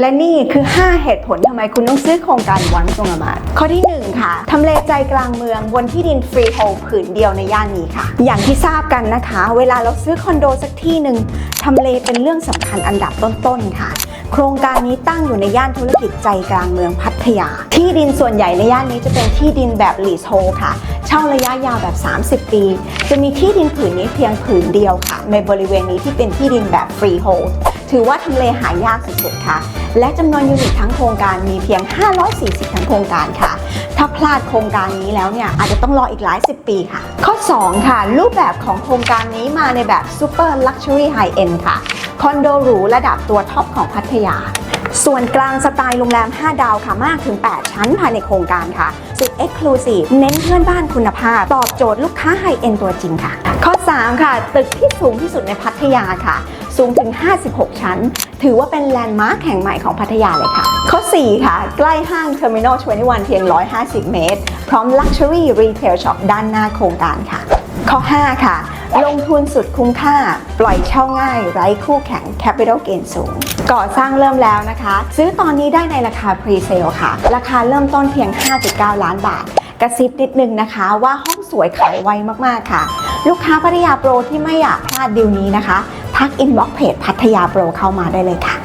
และนี่คือ 5 เหตุผลทำไมคุณต้องซื้อโครงการวันตรงอมาดข้อที่ 1 ค่ะทำเลใจกลางเมืองบนที่ดินฟรีโฮลผืนเดียวในย่านนี้ค่ะ อย่างที่ทราบกันนะคะ เวลาเราซื้อคอนโดสักที่หนึ่งทำเลเป็นเรื่องสำคัญอันดับต้นๆค่ะ โครงการนี้ตั้งอยู่ในย่านธุรกิจใจกลางเมืองพัทยา ที่ดินส่วนใหญ่ในย่านนี้จะเป็นที่ดินแบบลีสโฮค่ะ เช่าระยะยาวแบบ 30 ปี จะมีที่ดินผืนนี้เพียงผืนเดียวค่ะ ในบริเวณนี้ที่เป็นที่ดินแบบฟรีโฮล ถือว่าทำเลหายากสุดๆค่ะ และจำนวนยูนิตทั้งโครงการมีเพียง 540 ทั้งโครงการค่ะ ถ้าพลาดโครงการนี้แล้วเนี่ยอาจจะต้องรออีกหลายสิบปีค่ะ ข้อ 2 ค่ะ รูปแบบของโครงการนี้มาในแบบ Super Luxury High End ค่ะ คอนโดหรูระดับตัวท็อปของพัทยาส่วนกลางสไตล์โรงแรม 5 ดาวค่ะมากถึง 8 ชั้นภายในโครงการค่ะ สุด Exclusive เน้นเพื่อนบ้านคุณภาพ ตอบโจทย์ลูกค้าไฮเอ็นตัวจริงค่ะ ข้อ 3 ค่ะ ตึกที่สูงที่สุดในพัทยาค่ะ สูงถึง 56 ชั้น ถือว่าเป็นแลนด์มาร์คแห่งใหม่ของพัทยาเลยค่ะ ข้อ 4 ค่ะ ใกล้ห้าง Terminal 21 เพียง 150 เมตร พร้อม Luxury Retail Shop ด้านหน้าโครงการค่ะ ข้อ 5 ค่ะ ลงทุนสุดคุ้มค่า ปล่อยเช่าง่าย ไร้คู่แข่ง Capital Gain สูง ก่อสร้างเริ่มแล้วนะคะ ซื้อตอนนี้ได้ในราคา Pre-sale ค่ะ ราคาเริ่มต้นเพียง 5.9 ล้านบาทกระซิบนิดนึงนะคะว่าห้องสวยขายไวมาก ๆ ค่ะ ลูกค้าพัทยาโปรที่ไม่อยากพลาดดีลนี้นะคะ ทักอินบ็อกเพจพัทยาโปรเข้ามาได้เลยค่ะ